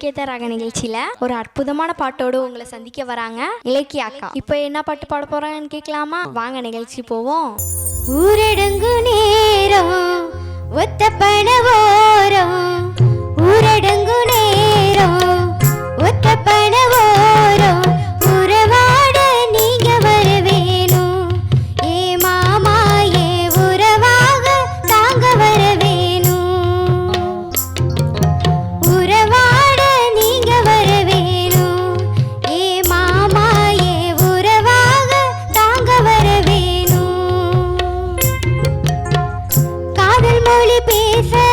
இணைக்கேத்த ராக நிகழ்ச்சியில ஒரு அற்புதமான பாட்டோடு உங்களை சந்திக்க வராங்க. இலக்கிய அக்கா இப்போ என்ன பாட்டு பாட போறாங்கன்னு கேட்கலாமா? வாங்க நிகழ்ச்சி போவோம். ஊரடங்கு நேரம் ஒத்த பணவோரம் ஊரடங்கு நேரம் மொழி பேச